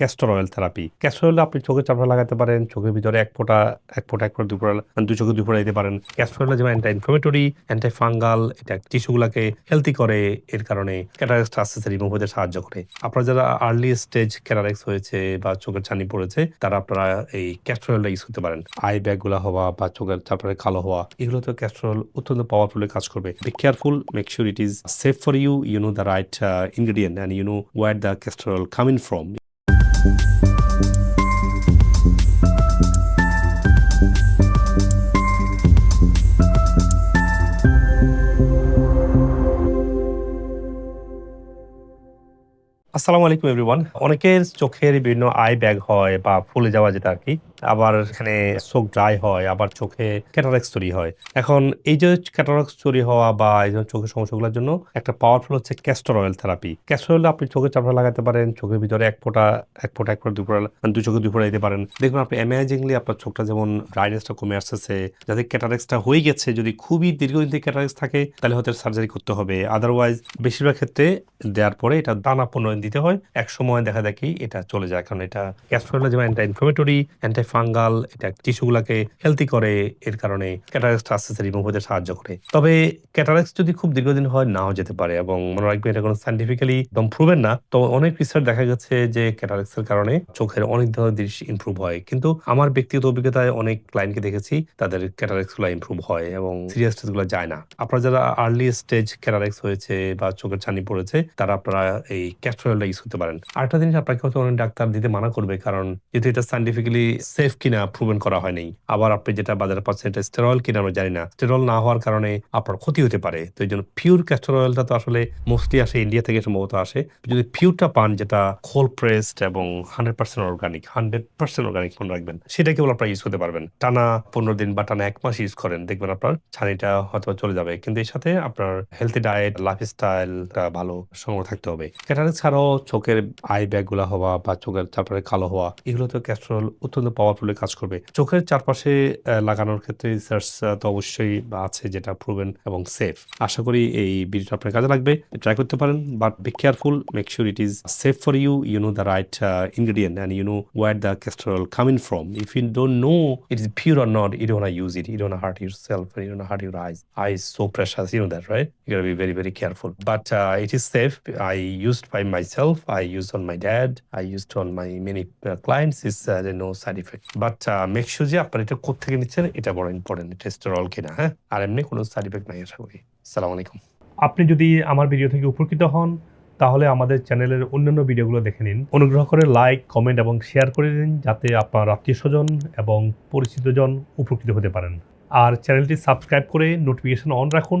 Castor oil therapy castor oil আপনি চোখে চাপড়া লাগাতে পারেন, চোখের ভিতরে এক ফোঁটা এক ফোঁটা এক ফোঁটা ফোঁটা মানে দুই চোখে ফোঁটা দিতে পারেন। ক্যাস্টর অয়েল যেমন অ্যান্টি ইনফ্লামেটরি অ্যান্টি ফাঙ্গাল এটা টিস্যুগুলোকে হেলদি করে, এর কারণে ক্যাটারেক্স আস্তে রিমুভ হতে সাহায্য করে। আপনারা যারা আর্লি স্টেজ ক্যাটারেক্স হয়েছে বা চোখের ছানি পড়েছে, তারা আপনারা এই ক্যাস্টর অয়েলটা ইউজ করতে পারেন। আই ব্যাগগুলো হওয়া বা চোখের তারপরে কালো হওয়া এগুলো তো ক্যাস্টর অয়েল অত্যন্ত পাওয়ারফুলি কাজ করবে। Be careful make sure it is safe for you you know the right ingredient and you know you the where the castor oil Thank you. আসসালামু আলাইকুম এভরিওয়ান অনেকের চোখের বিভিন্ন আই ব্যাগ হয় বা ফুলে যাওয়া যেটা আর কি, আবার এখানে চোখ ড্রাই হয়, আবার চোখে ক্যাটারাক্স তৈরি হয়। এখন এই যে ক্যাটারাক্স তৈরি হওয়া বা এই যে চোখের সমস্যাগুলোর জন্য একটা পাওয়ারফুল হচ্ছে castor oil therapy castor oil আপনি চোখে চাপড়া লাগাতে পারেন, চোখের ভিতরে এক ফোঁটা এক ফোঁটা এক ফোঁটা ফোঁটা মানে দুই চোখে ফোঁটা দিতে পারেন। দেখবেন আপনি অ্যামেজিংলি আপনার চোখটা যেমন ড্রাইনেসটা কমে আসতেছে, যাতে ক্যাটারাক্সটা হয়ে গেছে, যদি খুবই দীর্ঘদিন থেকে ক্যাটারাক্স থাকে, তাহলে হয়তো সার্জারি করতে হবে। আদারওয়াইজ বেশিরভাগ ক্ষেত্রে দেওয়ার পরে এটা দানা পুনরায় দিতে হয়। এক সময় দেখা দেখি এটা চলে যায়, কারণ এটা ক্যাস্টর অয়েল যেমন অ্যান্টি ইনফ্লামেটরি অ্যান্টি ফাঙ্গাল এটা টিস্যুগুলোকে হেলদি করে, এর কারণে ক্যাটারাক্সটা আস্তে আস্তে রিমুভ হতে সাহায্য করে। তবে ক্যাটারাক্স যদি খুব দীর্ঘদিন হয়, নাও যেতে পারে এবং মনে রাখবেন এটা কোনো সাইন্টিফিক্যালি একদম প্রুভেন না। তো অনেক রিসার্চ দেখা গেছে যে ক্যাটারাক্স এর কারণে চোখের অনেক ধরনের দৃশ্য ইমপ্রুভ হয়। কিন্তু আমার ব্যক্তিগত অভিজ্ঞতায় অনেক ক্লায়েন্টকে দেখেছি, তাদের ক্যাটারেক্সগুলো ইমপ্রুভ হয় এবং সিরিয়াসগুলো যায় না। আপনারা যারা আর্লি স্টেজ ক্যাটারাক্স হয়েছে বা চোখের ছানি পড়েছে, তারা আপনারা এই ক্যাস্টর ইউজ করতে পারেন। আরেকটা জিনিস আপনাকে হয়তো অনেক ডাক্তার দিতে মানা করবে, কারণ যেহেতু এটা সাইন্টিফিক্যালি সেফ কিনা প্রুভেন করা হয়নি। আবার আপনি যেটা বাজারে পাচ্ছেন, এটা স্টেরয়েল কিনা আমরা জানি না। স্টেরয়েল না হওয়ার কারণে আপনার ক্ষতি হতে পারে। তো এই জন্য পিওর ক্যাস্টর অয়েলটা তো আসলে মোস্টলি আসে ইন্ডিয়া থেকে সম্ভবত আসে। যদি পিওরটা পান, যেটা খোল প্রেসড এবং hundred percent organic hundred percent organic মনে রাখবেন সেটা কেবল আপনারা ইউজ করতে পারবেন। টানা পনেরো দিন বা টানা এক মাস ইউজ করেন, দেখবেন আপনার ছানিটা হয়তো চলে যাবে। কিন্তু এর সাথে আপনার হেলথি ডায়েট লাইফস্টাইলটা ভালো সংগ্রহ থাকতে হবে। ক্যাটারিং ছাড়াও চোখের আই ব্যাগ ব্যাগগুলো হওয়া বা চোখের চারপাশে কালো হওয়া এগুলো তো ক্যাস্ট্রল অত্যন্ত পাওয়ারফুল কাজ করবে। চোখের চারপাশে লাগানোর ক্ষেত্রে রিসার্চ তো অবশ্যই আছে যেটা প্রুভেন এবং সেফ আশা করি এই বিডিটা আপনার কাজে লাগবে। ট্রাই করতে পারেন but be careful make sure it is safe for you you know the right ingredient and you know where the castor in from if you don't know it is pure or not you don't use it you don't hurt yourself you don't hurt your eyes I so precious you know that right you be very very careful but it is safe I used by my myself i used on my dad i used on my many uh, clients is uh, no side effect. But uh, make sure যে আপনার এটা কোথেকে নিচ্ছেন এটা বড় important tester all কিনা হ্যাঁ? আর এমনি কোনো সাইড ইফেক্ট নাই আশা করি। সালাম আলাইকুম। আপনি যদি আমার ভিডিও থেকে উপকৃত হন তাহলে আমাদের চ্যানেলের অন্যান্য ভিডিওগুলো দেখে নিন। অনুগ্রহ করে লাইক কমেন্ট এবং শেয়ার করে দিন যাতে আপনার আত্মীয় স্বজন এবং পরিচিতজন উপকৃত হতে পারেন। আর চ্যানেলটি সাবস্ক্রাইব করে নোটিফিকেশন অন রাখুন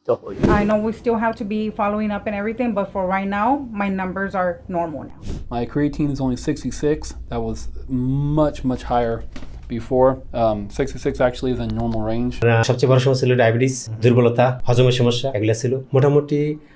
মুক্ত হই I know we still have to be following up and everything, but for right now, my numbers are normal now. My creatine is only 66. That was much, much higher before. Um, 66 actually is in normal range. সবচেয়ে বড় সমস্যা ছিল diabetes দুর্বলতা হজমের সমস্যা এগুলো ছিল মোটামুটি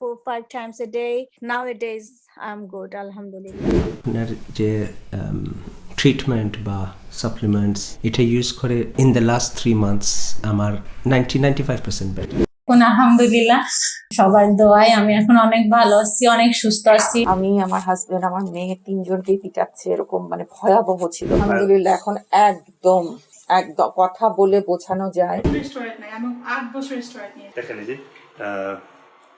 four five times a day. Nowadays, I'm good. Alhamdulillah. আপনার যে ট্রিটমেন্ট বা সাপ্লিমেন্টস এটা ইউজ করে in the last three months আমার ninety ninety five percent better এখন আলহামদুলিল্লাহ সবার দোয়ায় আমি এখন অনেক ভালো আছি অনেক সুস্থ আছি আমি আমার হাজবেন্ড আমার মেয়ে তিনজনকেই পিটাচ্ছে এরকম মানে ভয়াবহ ছিল আলহামদুলিল্লাহ এখন একদম একদম কথা বলে বোঝানো যায় দেখেন এই যে আহ,